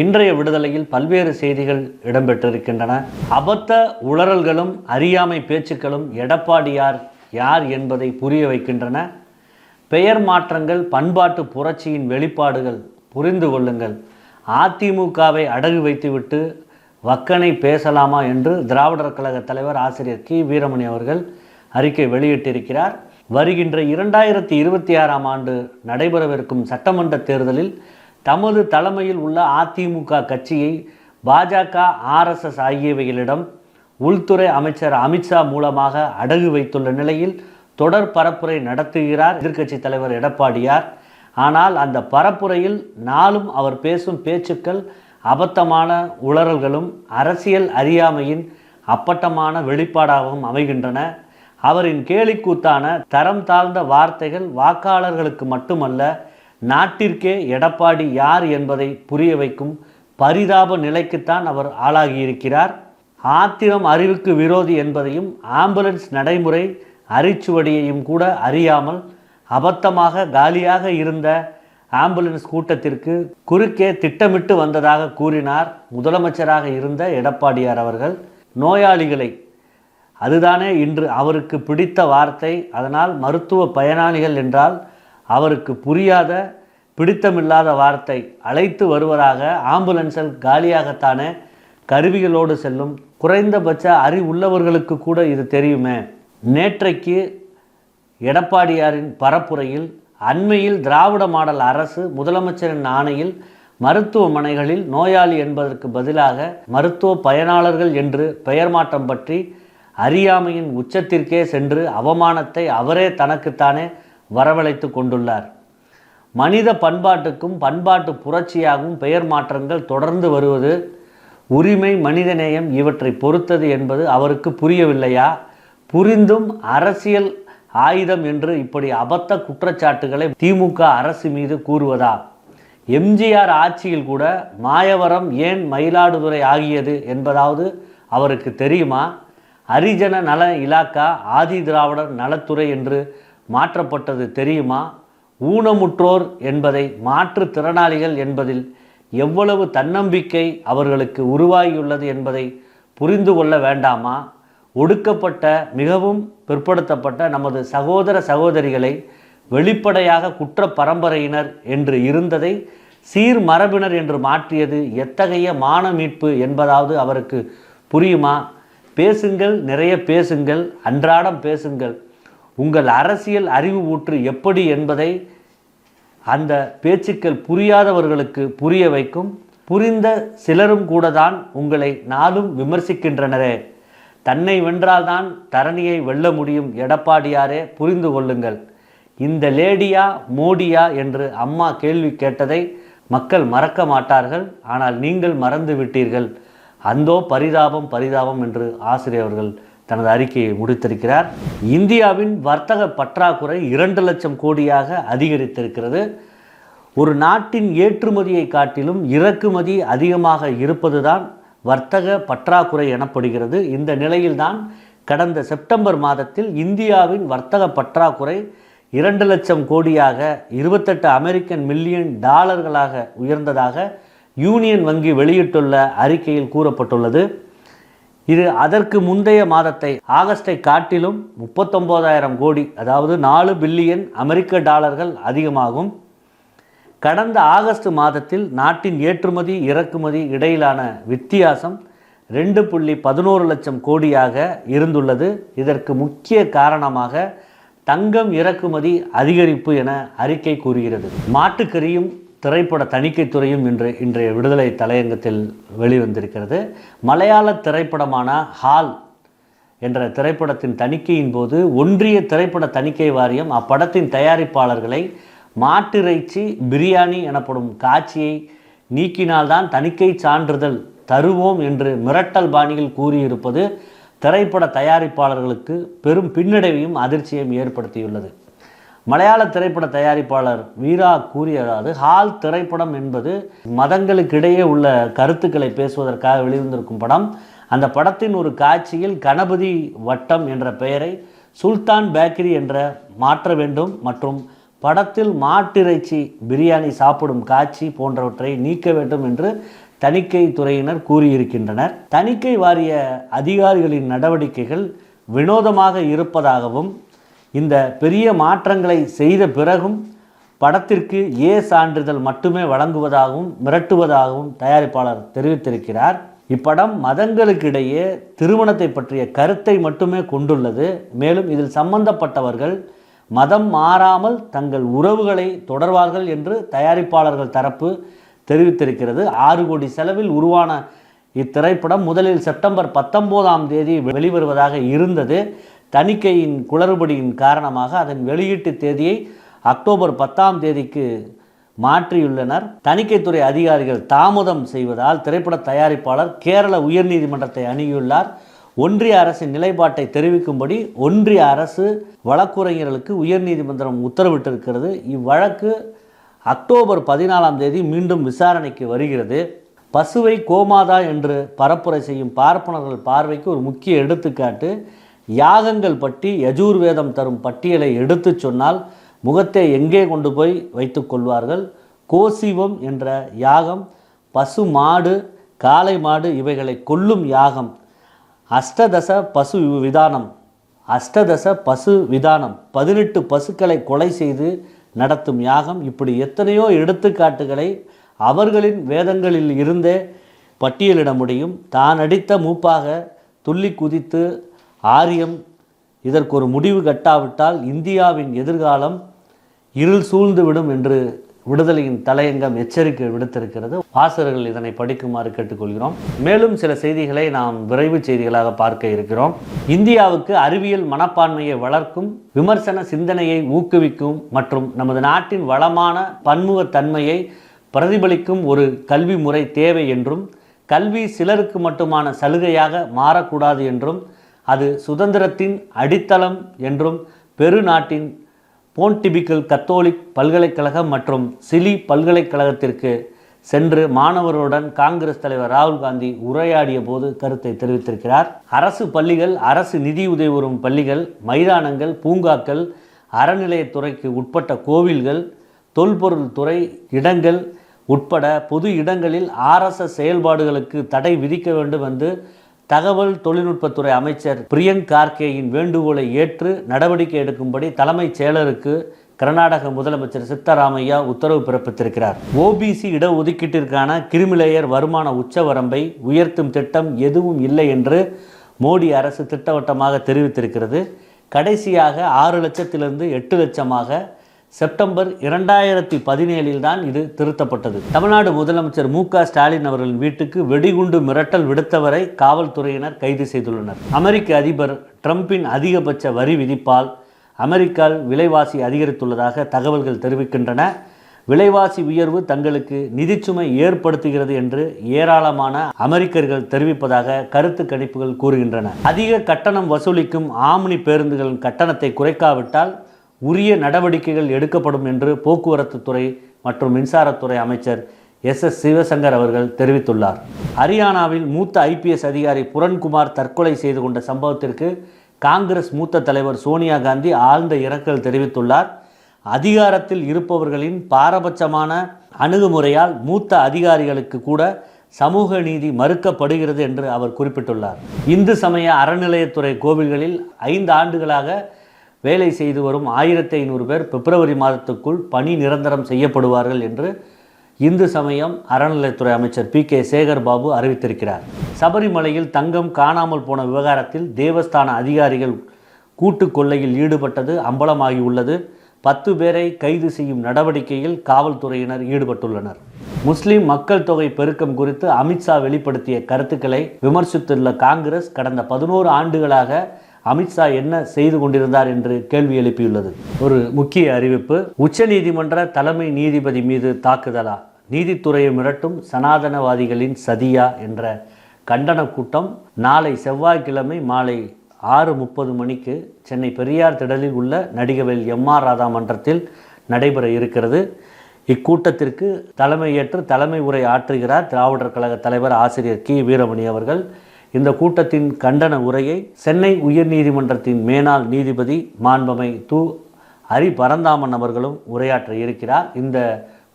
இன்றைய விடுதலையில் பல்வேறு செய்திகள் இடம்பெற்றிருக்கின்றன. அபத்த உளறல்களும் அறியாமை பேச்சுக்களும் எடப்பாடியார் யார் என்பதை புரிய வைக்கின்றன. பெயர் மாற்றங்கள் பண்பாட்டு புரட்சியின் வெளிப்பாடுகள் புரிந்து கொள்ளுங்கள். அதிமுகவை அடகு வைத்துவிட்டு வக்கனை பேசலாமா என்று திராவிடர் கழக தலைவர் ஆசிரியர் கி. வீரமணி அவர்கள் அறிக்கை வெளியிட்டிருக்கிறார். வருகின்ற இரண்டாயிரத்தி இருபத்தி ஆறாம் ஆண்டு நடைபெறவிருக்கும் சட்டமன்ற தேர்தலில் தமது தலைமையில் உள்ள அதிமுக கட்சியை பாஜக ஆர்எஸ்எஸ் ஆகியவைகளிடம் உள்துறை அமைச்சர் அமித்ஷா மூலமாக அடகு வைத்துள்ள நிலையில் தொடர் பரப்புரை நடத்துகிறார் எதிர்க்கட்சி தலைவர் எடப்பாடியார். ஆனால் அந்த பரப்புரையில் நாளும் அவர் பேசும் பேச்சுக்கள் அபத்தமான உளறல்களும் அரசியல் அறியாமையின் அப்பட்டமான வெளிப்பாடாகவும் அமைகின்றன. அவரின் கேலிக்கூத்தான தரம் தாழ்ந்த வார்த்தைகள் வாக்காளர்களுக்கு மட்டுமல்ல நாட்டிற்கே எடப்பாடி யார் என்பதை புரிய வைக்கும் பரிதாப நிலைக்குத்தான் அவர் ஆளாகியிருக்கிறார். ஆத்திரம் அறிவுக்கு விரோதி என்பதையும் ஆம்புலன்ஸ் நடைமுறை அரிச்சுவடியையும் கூட அறியாமல் அபத்தமாக காலியாக இருந்த ஆம்புலன்ஸ் கூட்டத்திற்கு குறுக்கே திட்டமிட்டு வந்ததாக கூறினார் முதலமைச்சராக இருந்த எடப்பாடியார் அவர்கள். நோயாளிகளை அதுதானே இன்று அவருக்கு பிடித்த வார்த்தை. அதனால் மருத்துவ பயனாளிகள் என்றால் அவருக்கு புரியாத பிடித்தமில்லாத வார்த்தை. அழைத்து வருவதாக ஆம்புலன்ஸில் காலியாகத்தானே கருவிகளோடு செல்லும். குறைந்தபட்ச அறிவுள்ளவர்களுக்கு கூட இது தெரியுமே. நேற்றைக்கு எடப்பாடியாரின் பரப்புரையில் அண்மையில் திராவிட மாடல் அரசு முதலமைச்சரின் ஆணையில் மருத்துவமனைகளில் நோயாளி என்பதற்கு பதிலாக மருத்துவ பயனாளர்கள் என்று பெயர் மாற்றம் பற்றி அறியாமையின் உச்சத்திற்கே சென்று அவமானத்தை அவரே தனக்குத்தானே வரவழைத்து கொண்டுள்ளார். மனித பண்பாட்டுக்கும் பண்பாட்டு புரட்சியாகவும் பெயர் மாற்றங்கள் தொடர்ந்து வருவது உரிமை மனிதநேயம் இவற்றை பொறுத்தது என்பது அவருக்கு புரியவில்லையா? புரிந்தும் அரசியல் ஆயுதம் என்று இப்படி அபத்த குற்றச்சாட்டுகளை திமுக அரசு மீது கூறுவதா? எம்ஜிஆர் ஆட்சியில் கூட மாயவரம் ஏன் மயிலாடுதுறை ஆகியது என்பதாவது அவருக்கு தெரியுமா? ஹரிஜன நல இலாக்கா ஆதி திராவிடர் நலத்துறை என்று மாற்றப்பட்டது தெரியுமா? ஊனமுற்றோர் என்பதை மாற்றுத்திறனாளிகள் என்பதில் எவ்வளவு தன்னம்பிக்கை அவர்களுக்கு உருவாகியுள்ளது என்பதை புரிந்து கொள்ள வேண்டாமா? ஒடுக்கப்பட்ட மிகவும் பிற்படுத்தப்பட்ட நமது சகோதர சகோதரிகளை வெளிப்படையாக குற்ற பரம்பரையினர் என்று இருந்ததை சீர் மரபினர் என்று மாற்றியது எத்தகைய மான மீட்பு என்பதாவது அவருக்கு புரியுமா? பேசுங்கள் நிறைய பேசுங்கள் அன்றாடம் பேசுங்கள். உங்கள் அரசியல் அறிவு ஊற்று எப்படி என்பதை அந்த பேச்சுக்கள் புரியாதவர்களுக்கு புரிய வைக்கும். புரிந்த சிலரும் கூட தான் உங்களை நாளும் விமர்சிக்கின்றனரே. தன்னை வென்றால்தான் தரணியை வெல்ல முடியும். எடப்பாடியாரே புரிந்து கொள்ளுங்கள். இந்த லேடியா மோடியா என்று அம்மா கேள்வி கேட்டதை மக்கள் மறக்க மாட்டார்கள். ஆனால் நீங்கள் மறந்து விட்டீர்கள். அந்தோ பரிதாபம் பரிதாபம் என்று ஆசிரியர் அவர்கள் தனது அறிக்கையை முடித்திருக்கிறார். இந்தியாவின் வர்த்தக பற்றாக்குறை இரண்டு லட்சம் கோடியாக அதிகரித்திருக்கிறது. ஒரு நாட்டின் ஏற்றுமதியை காட்டிலும் இறக்குமதி அதிகமாக இருப்பதுதான் வர்த்தக பற்றாக்குறை எனப்படுகிறது. இந்த நிலையில்தான் கடந்த செப்டம்பர் மாதத்தில் இந்தியாவின் வர்த்தக பற்றாக்குறை இரண்டு லட்சம் கோடியாக இருபத்தெட்டு அமெரிக்கன் மில்லியன் டாலர்களாக உயர்ந்ததாக யூனியன் வங்கி வெளியிட்டுள்ள அறிக்கையில் கூறப்பட்டுள்ளது. இது அதற்கு முந்தைய மாதத்தை ஆகஸ்டை காட்டிலும் முப்பத்தொம்போதாயிரம் கோடி அதாவது நாலு பில்லியன் அமெரிக்க டாலர்கள் அதிகமாகும். கடந்த ஆகஸ்ட் மாதத்தில் நாட்டின் ஏற்றுமதி இறக்குமதி இடையிலான வித்தியாசம் ரெண்டு புள்ளி பதினோரு லட்சம் கோடியாக இருந்துள்ளது. இதற்கு முக்கிய காரணமாக தங்கம் இறக்குமதி அதிகரிப்பு என அறிக்கை கூறுகிறது. மாட்டுக்கறியும் திரைப்பட தணிக்கைத்துறையும் இன்று இன்றைய விடுதலை தலையங்கத்தில் வெளிவந்திருக்கிறது. மலையாள திரைப்படமான ஹால் என்ற திரைப்படத்தின் தணிக்கையின் போது ஒன்றிய திரைப்பட தணிக்கை வாரியம் அப்படத்தின் தயாரிப்பாளர்களை மாட்டிறைச்சி பிரியாணி எனப்படும் காட்சியை நீக்கினால்தான் தணிக்கை சான்றிதழ் தருவோம் என்று மிரட்டல் பாணியில் கூறியிருப்பது திரைப்பட தயாரிப்பாளர்களுக்கு பெரும் பின்னடைவையும் அதிர்ச்சியையும் ஏற்படுத்தியுள்ளது. மலையாள திரைப்பட தயாரிப்பாளர் வீரா கூறியதாவது ஹால் திரைப்படம் என்பது மதங்களுக்கிடையே உள்ள கருத்துக்களை பேசுவதற்காக வெளிவந்திருக்கும் படம். அந்த படத்தின் ஒரு காட்சியில் கணபதி வட்டம் என்ற பெயரை சுல்தான் பேக்கரி என்ற மாற்ற வேண்டும் மற்றும் படத்தில் மாட்டிறைச்சி பிரியாணி சாப்பிடும் காட்சி போன்றவற்றை நீக்க வேண்டும் என்று தணிக்கை துறையினர் கூறியிருக்கின்றனர். தணிக்கை வாரிய அதிகாரிகளின் நடவடிக்கைகள் வினோதமாக இருப்பதாகவும் இந்த பெரிய மாற்றங்களை செய்த பிறகும் படத்திற்கு ஏ சான்றிதழ் மட்டுமே வழங்குவதாகவும் மிரட்டுவதாகவும் தயாரிப்பாளர் தெரிவித்திருக்கிறார். இப்படம் மதங்களுக்கிடையே திருமணத்தை பற்றிய கருத்தை மட்டுமே கொண்டுள்ளது. மேலும் இதில் சம்பந்தப்பட்டவர்கள் மதம் மாறாமல் தங்கள் உறவுகளை தொடர்வார்கள் என்று தயாரிப்பாளர்கள் தரப்பு தெரிவித்திருக்கிறது. ஆறு கோடி செலவில் உருவான இத்திரைப்படம் முதலில் செப்டம்பர் பத்தொம்போதாம் தேதி வெளிவருவதாக இருந்தது. தணிக்கையின் குளறுபடியின் காரணமாக அதன் வெளியீட்டு தேதியை அக்டோபர் பத்தாம் தேதிக்கு மாற்றியுள்ளனர். தணிக்கைத்துறை அதிகாரிகள் தாமதம் செய்வதால் திரைப்பட தயாரிப்பாளர் கேரள உயர்நீதிமன்றத்தை அணுகியுள்ளார். ஒன்றிய அரசின் நிலைப்பாட்டை தெரிவிக்கும்படி ஒன்றிய அரசு வழக்குரைஞர்களுக்கு உயர்நீதிமன்றம் உத்தரவிட்டிருக்கிறது. இவ்வழக்கு அக்டோபர் பதினாலாம் தேதி மீண்டும் விசாரணைக்கு வருகிறது. பசுவை கோமாதா என்று பரப்புரை செய்யும் பார்ப்பனர்கள் பார்வைக்கு ஒரு முக்கிய எடுத்துக்காட்டு. யாகங்கள் பற்றி யஜூர்வேதம் தரும் பட்டியலை எடுத்துச் சொன்னால் முகத்தை எங்கே கொண்டு போய் வைத்து கொள்வார்கள்? கோசிவம் என்ற யாகம் பசு மாடு காளை மாடு இவைகளை கொல்லும் யாகம். அஷ்டதச பசு விதானம். அஷ்டதச பசு விதானம். பதினெட்டு பசுக்களை கொலை செய்து நடத்தும் யாகம். இப்படி எத்தனையோ எடுத்துக்காட்டுகளை அவர்களின் வேதங்களில் இருந்தே பட்டியலிட முடியும். தான் அடித்த மூப்பாக துள்ளி குதித்து ஆரியம் இதற்கு ஒரு முடிவு கட்டாவிட்டால் இந்தியாவின் எதிர்காலம் இருள் சூழ்ந்துவிடும் என்று விடுதலையின் தலையங்கம் எச்சரிக்கை விடுத்திருக்கிறது. வாசகர்கள் இதனை படிக்குமாறு கேட்டுக்கொள்கிறோம். மேலும் சில செய்திகளை நாம் விரைவு செய்திகளாக பார்க்க இருக்கிறோம். இந்தியாவுக்கு அறிவியல் மனப்பான்மையை வளர்க்கும் விமர்சன சிந்தனையை ஊக்குவிக்கும் மற்றும் நமது நாட்டின் வளமான பன்முகத்தன்மையை பிரதிபலிக்கும் ஒரு கல்வி முறை தேவை என்றும் கல்வி சிலருக்கு மட்டுமான சலுகையாக மாறக்கூடாது என்றும் அது சுதந்திரத்தின் அடித்தளம் என்றும் பெருநாட்டின் போன்டிபிக்கல் கத்தோலிக் பல்கலைக்கழகம் மற்றும் சிலி பல்கலைக்கழகத்திற்கு சென்று மாணவர்களுடன் காங்கிரஸ் தலைவர் ராகுல் காந்தி உரையாடிய போது கருத்தை தெரிவித்திருக்கிறார். அரசு பள்ளிகள் அரசு நிதியுதவி வரும் பள்ளிகள் மைதானங்கள் பூங்காக்கள் அறநிலையத்துறைக்கு உட்பட்ட கோவில்கள் தொல்பொருள் துறை இடங்கள் உட்பட பொது இடங்களில் ஆர்எஸ்எஸ் செயல்பாடுகளுக்கு தடை விதிக்க வேண்டும் என்று தகவல் தொழில்நுட்பத்துறை அமைச்சர் பிரியங்க் கார்கேயின் வேண்டுகோளை ஏற்று நடவடிக்கை எடுக்கும்படி தலைமைச் செயலருக்கு கர்நாடக முதலமைச்சர் சித்தராமையா உத்தரவு பிறப்பித்திருக்கிறார். ஓபிசி இடஒதுக்கீட்டிற்கான கிரிமிலேயர் வருமான உச்சவரம்பை உயர்த்தும் திட்டம் எதுவும் இல்லை என்று மோடி அரசு திட்டவட்டமாக தெரிவித்திருக்கிறது. கடைசியாக ஆறு லட்சத்திலிருந்து எட்டு லட்சமாக செப்டம்பர் இரண்டாயிரத்தி பதினேழில் தான் இது திருத்தப்பட்டது. தமிழ்நாடு முதலமைச்சர் மு க ஸ்டாலின் அவர்களின் வீட்டுக்கு வெடிகுண்டு மிரட்டல் விடுத்தவரை காவல்துறையினர் கைது செய்துள்ளனர். அமெரிக்க அதிபர் ட்ரம்பின் அதிகபட்ச வரி விதிப்பால் அமெரிக்காவில் விலைவாசி அதிகரித்துள்ளதாக தகவல்கள் தெரிவிக்கின்றன. விலைவாசி உயர்வு தங்களுக்கு நிதிச்சுமை ஏற்படுத்துகிறது என்று ஏராளமான அமெரிக்கர்கள் தெரிவிப்பதாக கருத்து கணிப்புகள் கூறுகின்றன. அதிக கட்டணம் வசூலிக்கும் ஆம்னி பேருந்துகளின் கட்டணத்தை குறைக்காவிட்டால் உரிய நடவடிக்கைகள் எடுக்கப்படும் என்று போக்குவரத்து துறை மற்றும் மின்சாரத்துறை அமைச்சர் எஸ் எஸ் சிவசங்கர் அவர்கள் தெரிவித்துள்ளார். ஹரியானாவில் மூத்த ஐபிஎஸ் அதிகாரி புரண்குமார் தற்கொலை செய்து கொண்ட சம்பவத்திற்கு காங்கிரஸ் மூத்த தலைவர் சோனியா காந்தி ஆழ்ந்த இரங்கல் தெரிவித்துள்ளார். அதிகாரத்தில் இருப்பவர்களின் பாரபட்சமான அணுகுமுறையால் மூத்த அதிகாரிகளுக்கு கூட சமூக நீதி மறுக்கப்படுகிறது என்று அவர் குறிப்பிட்டுள்ளார். இந்து சமய அறநிலையத்துறை கோவில்களில் ஐந்து ஆண்டுகளாக வேலை செய்து வரும் ஆயிரத்தி ஐநூறு பேர் பிப்ரவரி மாதத்துக்குள் பணி நிரந்தரம் செய்யப்படுவார்கள் என்று இந்து சமயம் அறநிலையத்துறை அமைச்சர் பி கே சேகர் பாபு அறிவித்திருக்கிறார். சபரிமலையில் தங்கம் காணாமல் போன விவகாரத்தில் தேவஸ்தான அதிகாரிகள் கூட்டு கொள்ளையில் ஈடுபட்டது அம்பலமாகி உள்ளது. பத்து பேரை கைது செய்யும் நடவடிக்கையில் காவல்துறையினர் ஈடுபட்டுள்ளனர். முஸ்லிம் மக்கள் தொகை பெருக்கம் குறித்து அமித்ஷா வெளிப்படுத்திய கருத்துக்களை விமர்சித்துள்ள காங்கிரஸ் கடந்த பதினோரு ஆண்டுகளாக அமித்ஷா என்ன செய்து கொண்டிருந்தார் என்று கேள்வி எழுப்பியுள்ளது. ஒரு முக்கிய அறிவிப்பு உச்சநீதிமன்ற தலைமை நீதிபதி மீது தாக்குதலா? நீதித்துறையை மிரட்டும் சனாதனவாதிகளின் சதியா என்ற கண்டன கூட்டம் நாளை செவ்வாய்க்கிழமை மாலை ஆறு முப்பது மணிக்கு சென்னை பெரியார் திடலில் உள்ள நடிகவேல் எம் ஆர் ராதா மன்றத்தில் நடைபெற இருக்கிறது. இக்கூட்டத்திற்கு தலைமையேற்று தலைமை உரை ஆற்றுகிறார் திராவிடர் கழக தலைவர் ஆசிரியர் கி வீரமணி அவர்கள். இந்த கூட்டத்தின் கண்டன உரையை சென்னை உயர்நீதிமன்றத்தின் மேனாள் நீதிபதி மாண்பமை து ஹரி பரந்தாமன் அவர்களும் உரையாற்ற இருக்கிறார். இந்த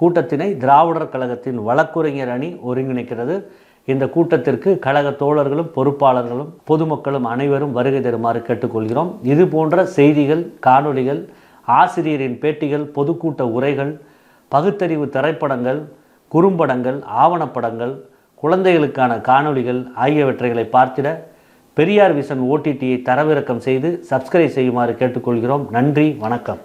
கூட்டத்தினை திராவிடர் கழகத்தின் வழக்குரைஞர் அணி ஒருங்கிணைக்கிறது. இந்த கூட்டத்திற்கு கழக தோழர்களும் பொறுப்பாளர்களும் பொதுமக்களும் அனைவரும் வருகை தருமாறு கேட்டுக்கொள்கிறோம். இது போன்ற செய்திகள் காணொளிகள் ஆசிரியரின் பேட்டிகள் பொதுக்கூட்ட உரைகள் பகுத்தறிவு திரைப்படங்கள் குறும்படங்கள் ஆவணப்படங்கள் குழந்தைகளுக்கான காணொளிகள் ஆகியவற்றைகளை பார்த்திட பெரியார் விசன் ஓடிடியை தரவிறக்கம் செய்து சப்ஸ்கிரைப் செய்யுமாறு கேட்டுக்கொள்கிறோம். நன்றி வணக்கம்.